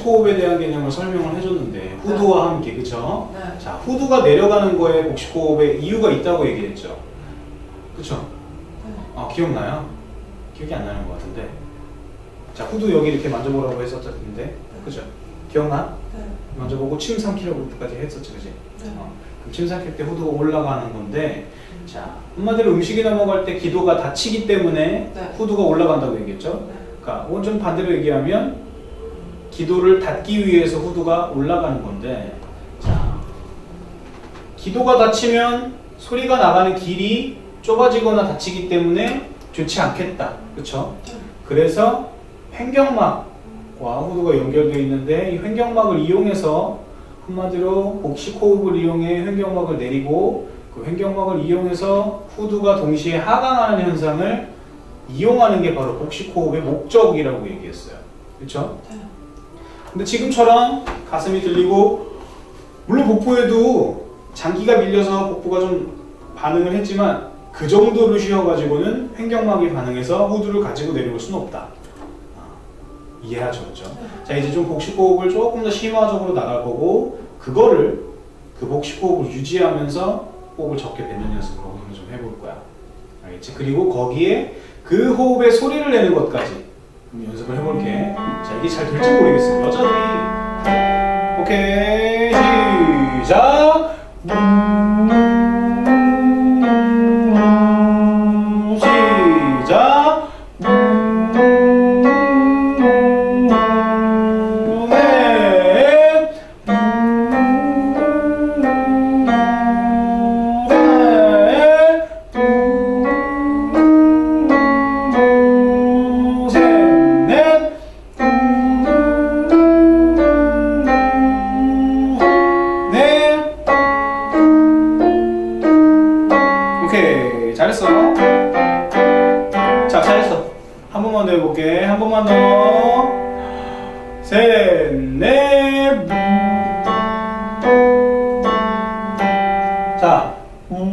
복식 호흡에 대한 개념을 설명을 해줬는데 후두와 함께 그쵸? 네. 자 후두가 내려가는 거에 복식 호흡에 이유가 있다고 얘기했죠. 그쵸? 아 기억나요? 기억이 안 나는 것 같은데. 자 후두 여기 이렇게 만져보라고 했었는데 그죠? 기억나? 네. 만져보고 침 삼키려고까지 했었지, 그지? 네. 어, 그럼 침 삼킬 때 후두가 올라가는 건데, 자 한마디로 음식이 넘어갈 때 기도가 닫히기 때문에 네. 후두가 올라간다고 얘기했죠. 네. 그러니까 좀 반대로 얘기하면 기도를 닫기 위해서 후두가 올라가는 건데, 자 기도가 닫히면 소리가 나가는 길이 좁아지거나 닫히기 때문에 좋지 않겠다, 그렇죠? 그래서 횡격막과 후두가 연결되어 있는데 이 횡격막을 이용해서 한마디로 복식 호흡을 이용해 횡격막을 내리고 그 횡격막을 이용해서 후두가 동시에 하강하는 현상을 이용하는 게 바로 복식 호흡의 목적이라고 얘기했어요. 그렇죠? 네. 근데 지금처럼 가슴이 들리고 물론 복부에도 장기가 밀려서 복부가 좀 반응을 했지만 그 정도로 쉬어가지고는 횡격막이 반응해서 후두를 가지고 내려올 수는 없다. 아, 이해하죠, 그렇죠? 자 이제 좀 복식 호흡을 조금 더 심화적으로 나갈 거고 그거를 그 복식 호흡을 유지하면서 호흡을 적게 되는 연습을 오늘 좀 해볼 거야. 알겠지? 그리고 거기에 그 호흡의 소리를 내는 것까지 좀 연습을 해볼게. 자 이게 잘 될지 모르겠어. 여전히 오케이 잘했어. 한 번만 더 해볼게. 한 번만 더. 셋, 넷. 자, 음,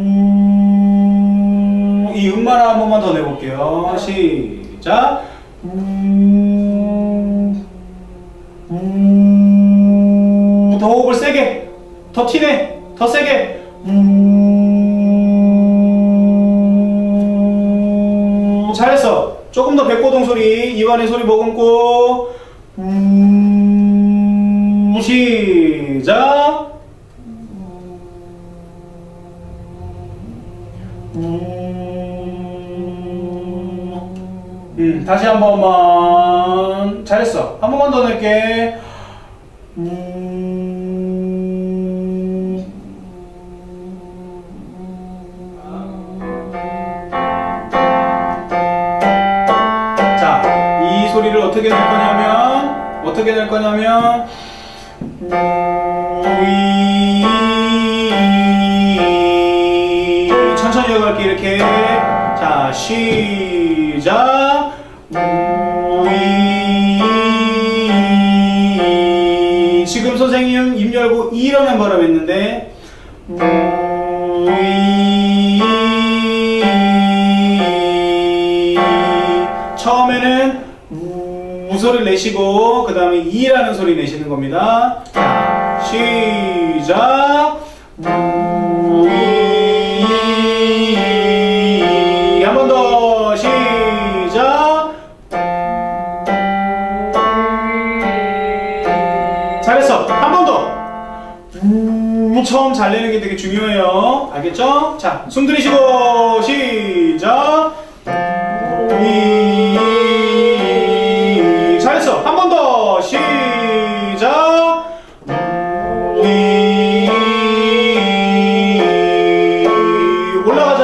이 음만 한 번만 더 내볼게요. 시작. 음, 음, 더 호흡을 세게, 더 티내, 더 세게. 음, 잘했어. 조금 더 배꼽동 소리, 입안에 소리 머금고. 음, 시작. 음, 다시 한 번만. 잘했어. 한 번만 더 낼게. 음. 소리를 어떻게 낼 거냐면, 어떻게 낼 거냐면, 위 천천히 이어갈게 이렇게. 자 시작. 위 지금 선생님 입 열고 이라는 발음 했는데 위 처음에는 우 소리를 내시고 그 다음에 이라는 소리 내시는 겁니다. 자, 시작. 한번 더 시작. 잘했어. 한 번 더. 우 처음 잘 내는 게 되게 중요해요. 알겠죠? 자, 숨 들이쉬고 시작. 위 올라가